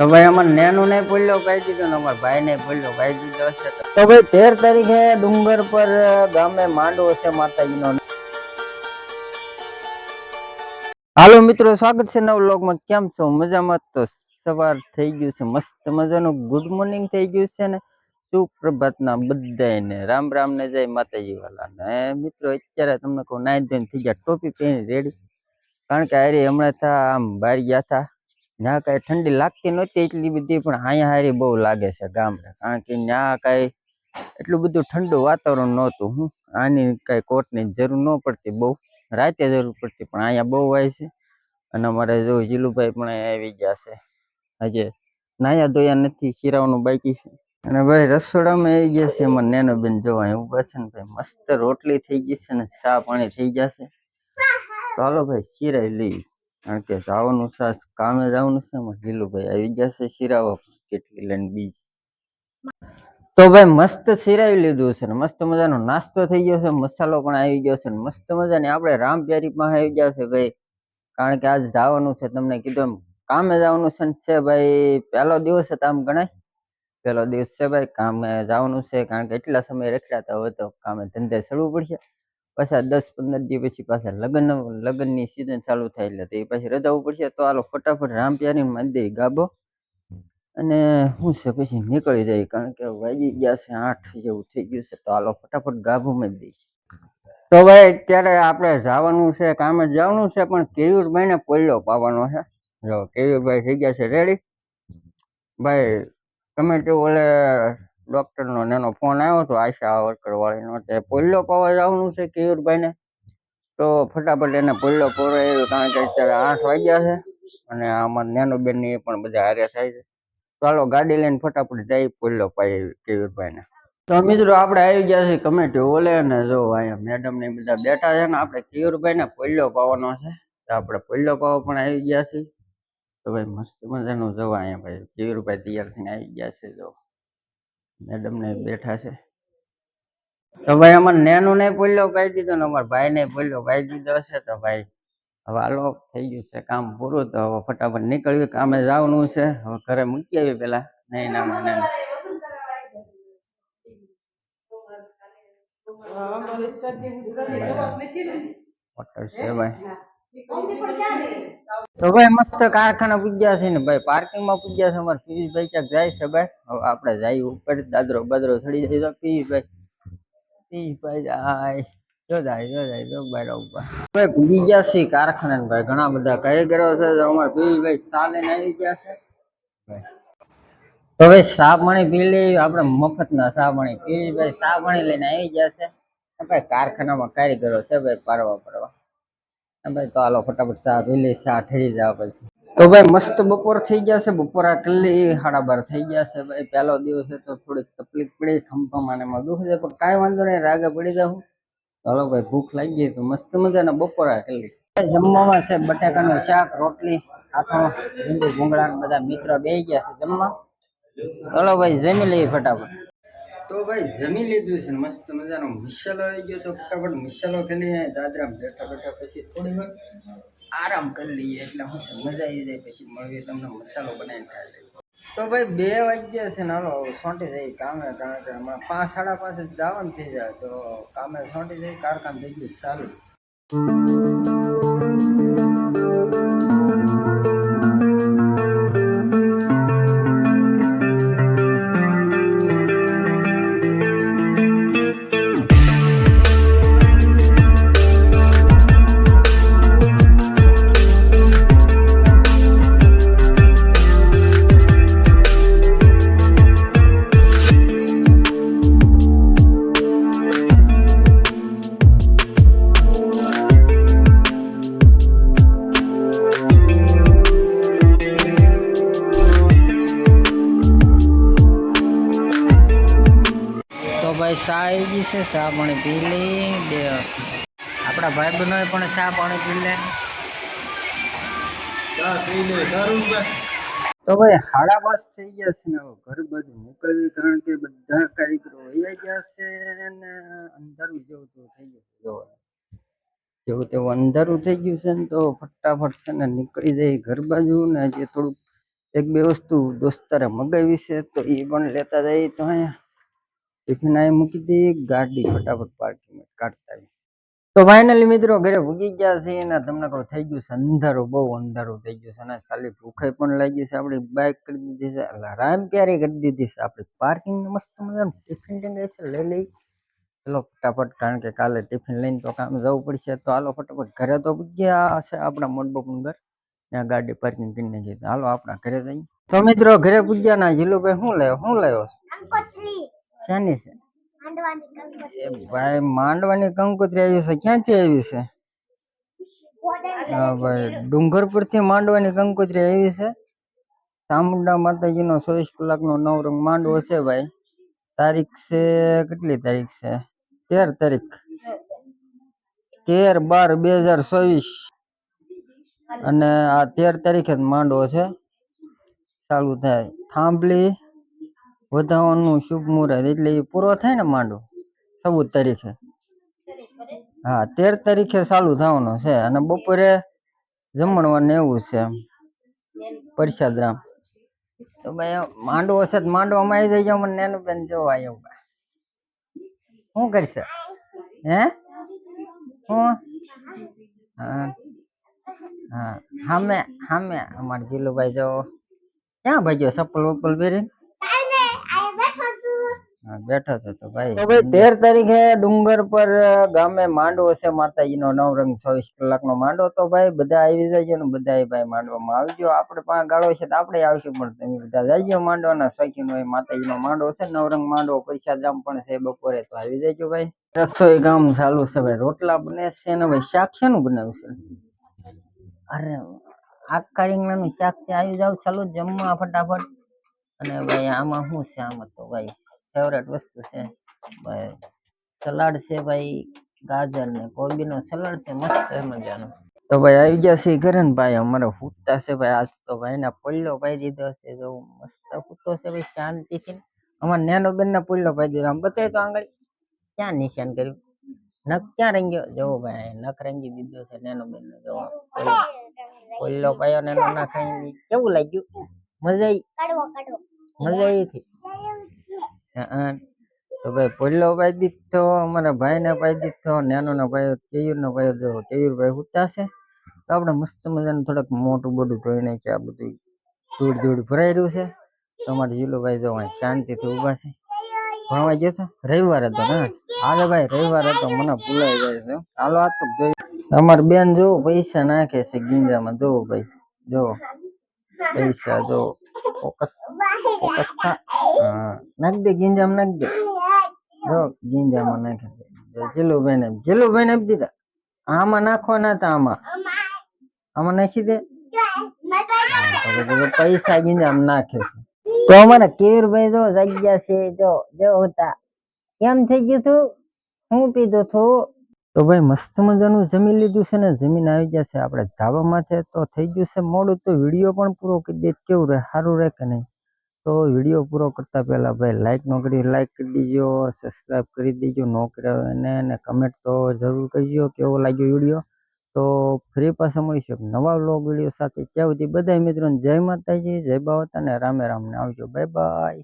તો ભાઈ અમારે નેનું નહીં ભૂલ્યો, કહી દીધો અમાર ભાઈ નહીં ભૂલ્યો, કહી દીધો છે તો. ભાઈ તેર તારીખે ડુંગર પર ગામે માંડવો છે માતાજીનો. હાલો મિત્રો, સ્વાગત છે નવ લોકમાં. કેમ છો? મજામાં તો સવાર થઈ ગયું છે. મસ્ત મજાનું ગુડ મોર્નિંગ થઈ ગયું છે ને. સુપ્રભાતના બધાને રામ રામ ને જય માતાજી વાલા ને મિત્રો, અત્યારે તમને કહું, નાઈ ધોઈને થઈ ગયા. ટોપી પહેરી રેડી. કારણ કે હારી હમણાં થા, આમ બહાર ગયા હતા ત્યાં કાંઈ ઠંડી લાગતી નહોતી એટલી બધી, પણ અહીંયા હારી બહુ લાગે છે ગામડે. કારણ કે ત્યાં કાંઈ એટલું બધું ઠંડુ વાતાવરણ નહોતું, હું આની કાંઈ કોટની જરૂર ન પડતી બહુ. રાતે જરૂર પડતી, પણ અહીંયા બહુ હોય છે. અને અમારે જો જીલુભાઈ પણ આવી ગયા છે. આજે નાયા ધોયા નથી શિરાવાનું બાકી છે. અને ભાઈ રસોડામાં આવી ગયા છે એમાં નેનો બેન જોવા ઊભા છે ને ભાઈ, મસ્ત રોટલી થઈ ગઈ છે ને ચા પાણી થઈ ગયા છે. ચાલો ભાઈ શિરાઈ લઈ. કારણ કે જવાનું છે કામે જવાનું છે, એમાં ભાઈ આવી ગયા છે શિરાવા કેટલી લઈને બીજ. તો ભાઈ મસ્ત સિરાવી લીધું છે ને, મસ્ત મજાનો નાસ્તો થઈ ગયો છે, મસાલો પણ આવી ગયો છે ને, મસ્ત મજાની આપણે રામ પ્યારી પણ આવી ગયા છે ભાઈ. કારણ કે આજ જવાનું છે, તમને કીધું એમ, કામે જવાનું છે છે ભાઈ, પહેલો દિવસ છે આમ ગણાય. પહેલો દિવસ છે ભાઈ, કામે જવાનું છે, કારણ કે એટલા સમય રખડ્યા હોય તો કામે ધંધે ચડવું પડશે. પાછા દસ પંદર દિવસ પછી પાછા લગ્ન, લગ્નની સિઝન ચાલુ થાય એટલે એ પછી રજા પડશે તો આલો ફટાફટ રામ પ્યારી મંદિર દઈ ગાબો અને શું છે પછી નીકળી જાય કારણ કે વાગી ગયા છે આઠ જેવું થઈ ગયું છે, તો આલો ફટાફટ ગાભુમાં જ દઈશ તો ભાઈ અત્યારે આપણે જવાનું છે, કામે જવાનું છે, પણ કેયુરભાઈ ને પોલ્યો પાવાનો છે. જો કેયુરભાઈ થઈ ગયા છે રેડી ભાઈ, તમે તો ઓલે ડોક્ટર નો એનો ફોન આવ્યો હતો આશા વર્કર વાળીનો તે પોલ્યો પાવા જવાનું છે કેયુરભાઈને. તો ફટાફટ એને પોલ્યો પવડાવ્યો કારણ કે અત્યારે આઠ વાગ્યા છે અને આમાં નેનો બેનની પણ બધા હારે થાય છે. ચાલો ગાડી લઈને ફટાફટ જઈ પોલ્યો પાઈ કેયુરભાઈને. તો મિત્રો આપણે આવી ગયા છીએ કમેટી ઓલે ને જો અહીંયા મેડમ ને બધા બેઠા છે ને આપણે કેયુરભાઈને પોલ્યો પાવાનો છે. તો આપણે પોલ્યો પાવા પણ આવી ગયા છીએ. તો ભાઈ મસ્ત મજાનું જવા અહીંયા ભાઈ કેયુરભાઈ તૈયાર થઈને આવી ગયા છે જો. મેડમ ને બેઠા છે. તો ભાઈ અમારે નેનું નહીં ભૂલ્યો કહી દીધો ને અમારા ભાઈ ને ભૂલ્યો કહી દીધો છે તો ભાઈ હવે હાલો થઈ ગયું છે કામ પૂરું તો હવે ફટાફટ નીકળ્યું કામે જવાનું છે. હવે ઘરે મૂકી આવી પેલા નહીં ના? હોટલ છે ભાઈ. તો ભાઈ મસ્ત કારખાના પૂજ્યા છે ને ભાઈ. પાર્કિંગમાં પૂજ્યા છે અમારે પિયુષભાઈ. ક્યાંક જાય છે ભાઈ? હવે આપણે જઈએ ઉપર. દાદરો બાદરો ચડી જાય તો પિયુષભાઈ. પિયુષભાઈ જાય. જો જાય જો જાય, જો બાર ભાઈ પૂજી છે કારખાના ભાઈ. ઘણા બધા કારીગરો છે. અમારે પિયુષભાઈ ભાઈ લઈને આવી ગયા છે. તો ભાઈ સાબણી પી લઈ આપણે મફત ના સાબણી પિયુષભાઈ સાબણી લઈને આવી ગયા છે. ભાઈ કારખાનામાં કારીગરો છે ભાઈ પાડવા પડવા ભાઈ તો હાલો ફટાફટ ચા પી લઈ ચા ઠરી જાવ પછી. તો ભાઈ, મસ્ત બપોર થઈ ગયા છે, બપોરા કલ્લી સાડા બાર થઈ ગયા છે, ભાઈ. પહેલો દિવસ તો થોડીક તકલીફ પડી ખંભા ને એમાં દુખ છે, પણ કાંઈ વાંધો નહીં, રાગે પડી જાઉં. ચાલો ભાઈ, ભૂખ લાગી ગઈ તો મસ્ત મજાના બપોરા કલ્લી. જમવામાં છે બટાકાનું શાક, રોટલી આખો ભૂંગળા, બધા મિત્રો બે ગયા છે જમવા. ચાલો ભાઈ, જમી લઈએ ફટાફટ. તો ભાઈ જમી લીધું છે મસ્ત મજાનો મિશલો આવી ગયો તો ફટાફટ મસાલો ખાલી દાદરા બેઠા બેઠા પછી થોડી વાર આરામ કરી લઈએ એટલે હું મજા આવી જાય પછી મળીએ તમને મસાલો બનાવીને ખાઈ લઈએ. તો ભાઈ બે વાગ્યા છે ને હાલો સોંટી જાય કામે, કારણ કે હમણાં પાંચ સાડા પાંચ જવાનું થઈ જાય. તો કામે સોંટી જાય, કારખાન થઈ ગયું ચાલુ. તો ભાઈ ચા આવી ગઈ છે ચા પાણી પી લી બે આપણા ભાઈ બહેનોએ પણ ચા પાણી પી લે ચા પી લે તારું બા. તો ભાઈ સાડા પાંચ થઈ ગયા છે ને હવે ઘર બાજુ મોકલવી કારણ કે બધા કારીગરો વહી ગયા છે ને અંધારું જેવું તો થઈ ગયું છે જોવો. જેવું તેવું અંધારું થઈ ગયું છે ને તો ફટાફટ છે ને નીકળી જાય ઘર બાજુ ને હજી થોડુંક એક બે વસ્તુ દોસ્તારે મગાવી છે તો એ પણ લેતા જઈએ તો અહીંયા ટિફિન અહીં મૂકી દઈએ ગાડી ફટાફટ પાર્કિંગ કાઢતા આવીએ તો ફાઇનલી મિત્રો ઘરે ભૂગી ગયા છે અને તમને કહું થઈ ગયું છે અંધારું, બહુ અંધારું થઈ ગયું છે અને ખાલી ભૂખે પણ લાગી છે. આપણી બાઇક કરી દીધી છે, એટલે રામ પ્યારી કરી દીધી છે? આપણી પાર્કિંગ મસ્ત મજાનું ટિફિન ટીંગે છે લઈ લઈ ચલો ફટાફટ, કારણ કે કાલે ટિફિન લઈને તો કામ જવું પડશે. તો હાલો ફટાફટ ઘરે તો ગયા છે આપણા મોટબાપનું ઘર. ત્યાં ગાડી પાર્કિંગ કરીને ગઈ હાલો આપણા ઘરે જઈએ. તો મિત્રો ઘરે પૂજ્યા ના જીલુભાઈ શું લાવ્યો શું લાવ્યો કંકોત્રી શેની છે? એ ભાઈ માંડવાની કંકોત્રી આવી છે ક્યાંથી આવી છે? હા ભાઈ ડુંગરપુરથી માંડવાની કંકોત્રી આવી છે. ચામુંડા માતાજીનો ચોવીસ કલાકનો નવરંગ માંડવો છે ભાઈ. તારીખ છે કેટલી તારીખ છે? તેર તારીખ. તેર બાર બે હજાર ચોવીસ. અને આ તેર તારીખે માંડવો છે. ચાલુ થાય. થાંભલી વધારવાનું શુભ મુહૂર્ત એટલે એ પૂરો થાય ને માંડો? ચૌદ તારીખે હા, તેર તારીખે ચાલુ થવાનો છે અને બપોરે જમણવાનું એવું છે પરસાદ રામ તો ભાઈ માંડવો છે તો માંડવામાં આવી જાય મને નેનું બેન જોવા આવ્યો શું કરશે? હે? હું? હા. હામે હામે અમાર જીલુભાઈ જો ક્યાં ભાઈ ગયો ચપ્પલ વપ્પલ પહેરી કાઈ નઈ આ બેઠો છું હા બેઠો છે તો ભાઈ તો ભાઈ તેર તારીખે ડુંગર પર ગામે માંડવો છે માતાજીનો નવરંગ ચોવીસ કલાકનો માંડવો. તો ભાઈ બધા આવી જાય ને બધા ભાઈ માંડવામાં આવજો. આપણે પાસે ગાળો છે તો આપણે આવશું પણ તમે બધા જઈજો માંડવાના શોખીન હોય માતાજીનો માંડવો છે. નવરંગ માંડવો પૈસાજામ પણ છે બપોરે તો આવી જજો ભાઈ. રસોઈ કામ ચાલુ છે ભાઈ રોટલા બને છે ને ભાઈ શાક શેનું બનાવ્યું છે? અરે આખા રીંગણાનું શાક છે આવી જાવ ચાલો જમવા ફટાફટ. અને ભાઈ આમાં શું છે આમાં તો ભાઈ? ફેવરેટ વસ્તુ છે. ભાઈ સલાડ છે ભાઈ ગાજર ને કોબીનો સલાડ છે મસ્ત મજાનો. તો ભાઈ આવી ગયા છે ઘરે ને ભાઈ અમારે ફૂટતા છે ભાઈ આજ તો ભાઈ ના પોલ્યો પાઈ દીધો છે જો મસ્ત ફૂટતો છે ભાઈ શાંતિથી. અમાર નેનો બેન ને પોલ્યો પાઈ દીધો આમ બતાવી તો આંગળી ક્યાં નિશાન કર્યું? નખ ક્યાં રંગ્યો જોવો ભાઈ નખ રંગી દીધો છે નેનો બેન ને જોવો પોલ્યો પાયો નેનો નખ રંગી કેવું લાગ્યું? મજા આવી મજા આવી તો ભાઈ પોલ્લો પાઈ દીધો અમારા ભાઈને પાઈ દીધો નાનો નો ભાઈ કેયુર નો ભાઈ જો કેયુર ભાઈ હુતા છે. તો આપણે મસ્ત મજાનું થોડુંક મોટું બધું ધોઈ નાખીએ આ બધું ધૂળ ધૂળ ભરાઈ રહ્યું છે. તો અમારે જીલુભાઈ જો શાંતિથી ઊભા છે. ભણવા ગયો છો? રવિવાર હતો ને? હાલે ભાઈ, રવિવાર હતો, મને ભૂલાઈ જાય છે. હાલો, આ તો જોઈ. અમાર બેન જો પૈસા નાખે છે ગીંજામાં, જો ભાઈ, જો. પૈસા જો. ફોકસ ફોકસ નાખ દે ગિંજામ નાખ દે જો ગીંજામાં નાખી દે જીલુભાઈ ને જીલુભાઈ ને આપી દીધા આમાં નાખવાના હતા આમાં આમાં નાખી દે પૈસા ગીંજામાં નાખે છે તો અમારા કેવીરભાઈ જો જગ્યા છે જો જો હતા કેમ થઈ ગયું તું હું પીધું તું તો ભાઈ મસ્ત મજાનું જમી લીધું છે ને? જમીન આવી ગયા છે. આપણે ધાબામાં છે તો થઈ ગયું છે મોડું. તો વીડિયો પણ પૂરો કરી દે. કેવું રહે? સારું રહે કે નહીં? તો વીડિયો પૂરો કરતા પહેલા ભાઈ લાઈક ન કરી લાઈક કરી દીજો સબસ્ક્રાઈબ કરી દેજો, ન કર્યો એને, અને કમેન્ટ તો જરૂર કરજો. કેવો લાગ્યો વીડિયો? તો ફ્રી પાછા મળીશું નવા વ્લોગ વીડિયો સાથે. ત્યાં સુધી બધા મિત્રોને જય માતાજી, જય બાવતા ને રામે રામને આવજો. Bye bye